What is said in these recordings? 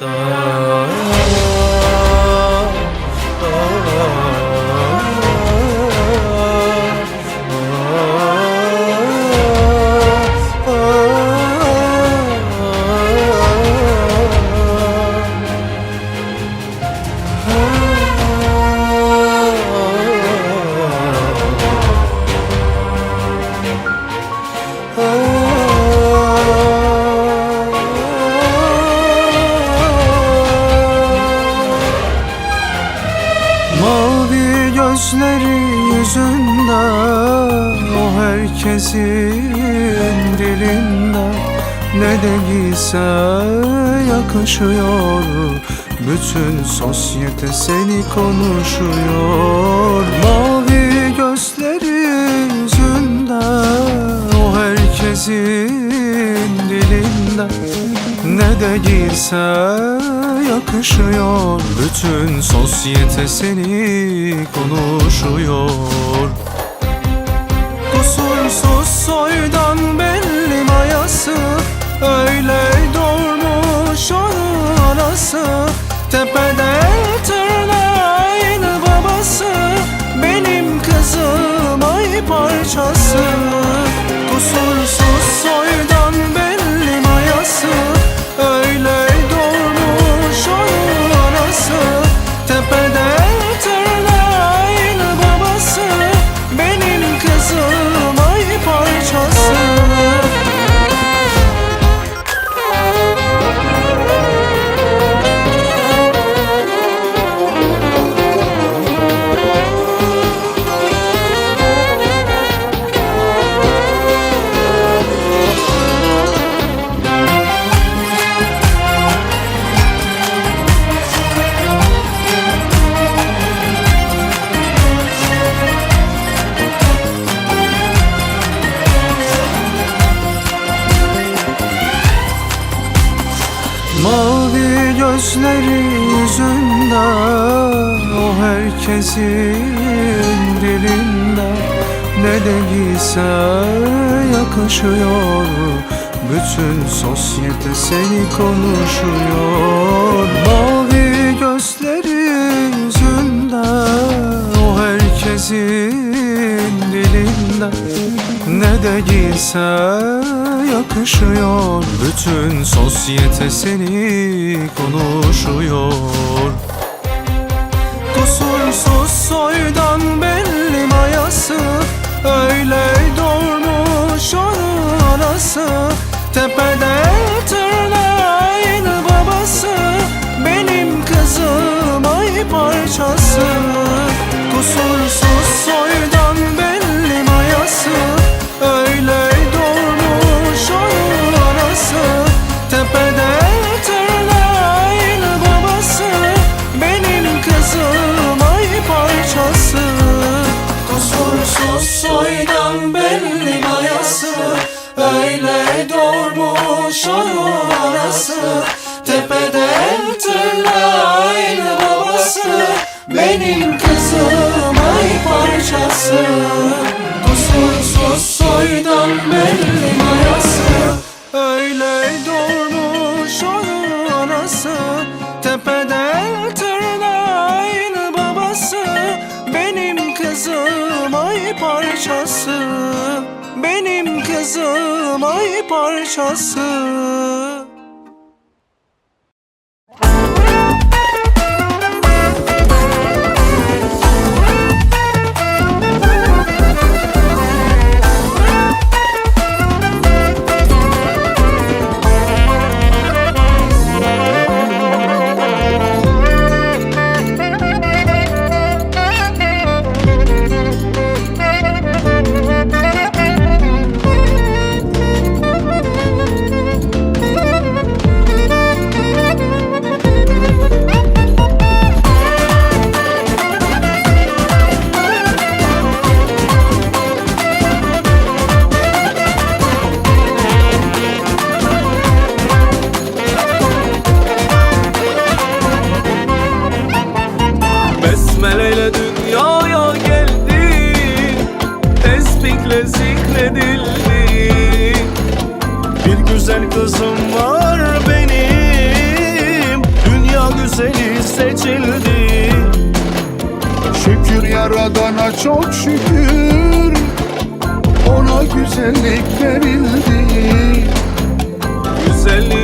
Mavi yakışıyor Bütün sosyete seni konuşuyor. Mavi gözleri yüzünde O herkesin dilinde. Ne de giyse yakışıyor. Bütün sosyete seni konuşuyor. Kusursuz soydan anası Tepede tırnağın babası. Benim kızım ay parçası. Kusursuz soydan gözleri yüzünde O herkesin dilinde. Ne de giyse yakışıyor Bütün sosyete seni konuşuyor. Mavi gözleri yüzünde O herkesin dilinde Ne de giyse yakışıyor. Bütün sosyete seni konuşuyor. Kusursuz soydan belli mayası Öyle doğmuş onun anası. Tepede tırnağın babası Benim kızım ay parçası anası Tepede tırnağın babası. Benim kızım ay parçası. Kusursuz soydan belli mayası. Öyle doğmuş onun anası. Tepede tırnağın babası. Benim kızım ay parçası. Benim kızım ay parçası Besmeleyle dünyaya geldi Tesbikle zikredildi Bir güzel kızım var benim. Güzeli seçildi. Şükür yaradana çok şükür. Ona güzellik verildi. Güzelliği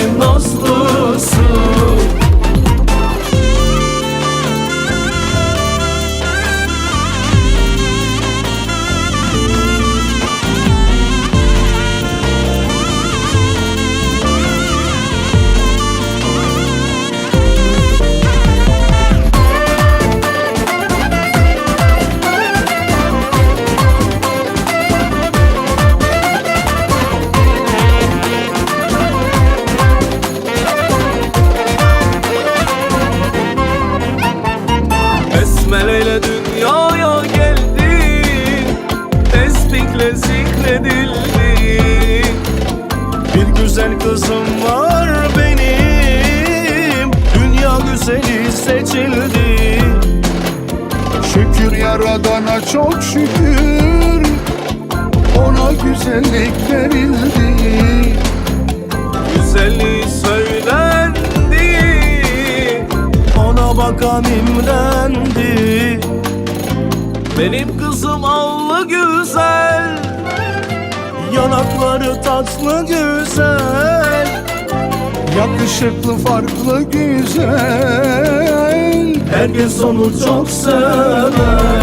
in know. Güzeli seçildi. Şükür yaradana çok şükür. Ona güzellik verildi. Güzelliği söylendi. Ona bakan imrendi. Benim kızım allı güzel. Yanakları tatlı güzel Yakışıklı farklı güzel. Herkes onu çok sever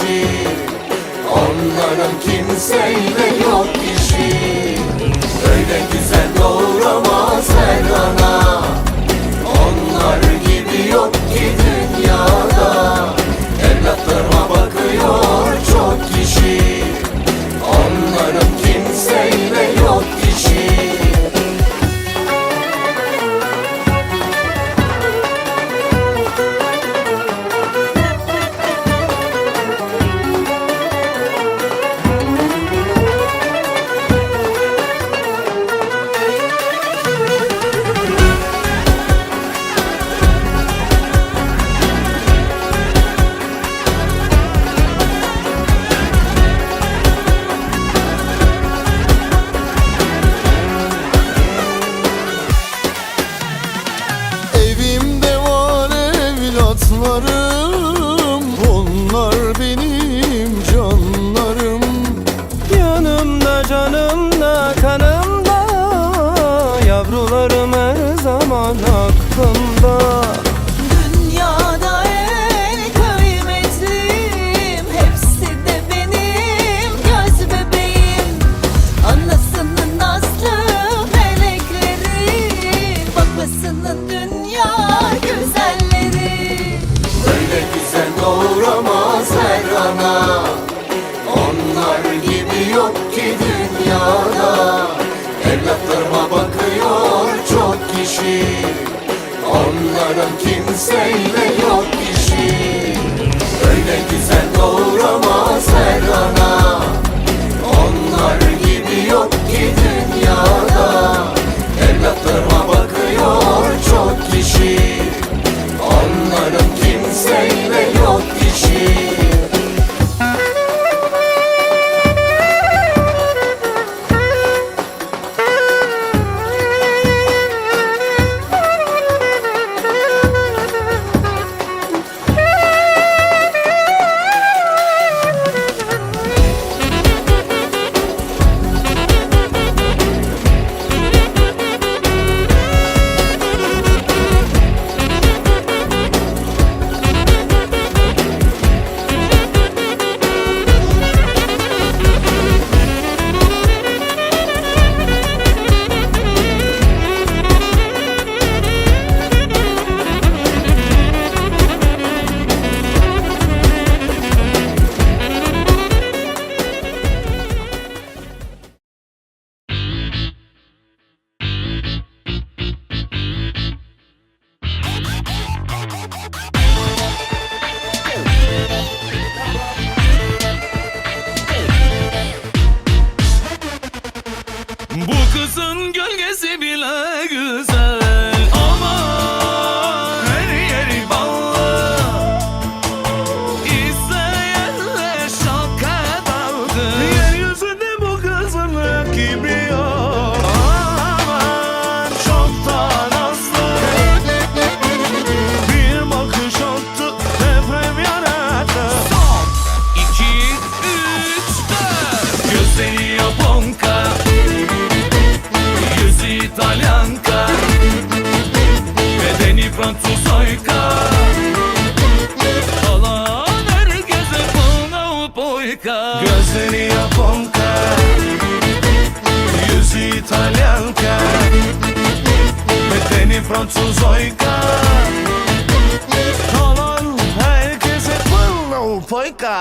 kişi. Onların kimseyle yok işi. Öyle güzel doğuramaz her ana canlarım Onlar benim canlarım. Yanımda canımda kanımda. Yavrularım her zaman aklımda Onların kimseyle yok işi. Öyle güzel doğuramaz her ana.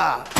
した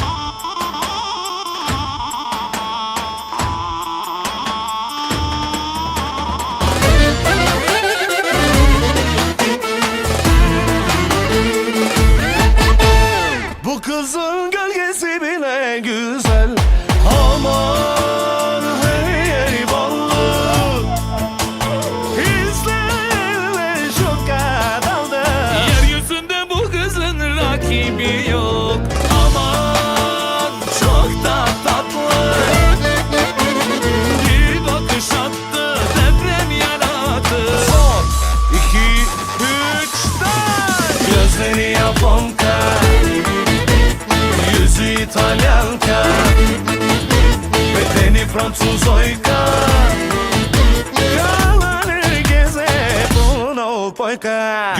Fransız oyka. Yalanı geze bunu polka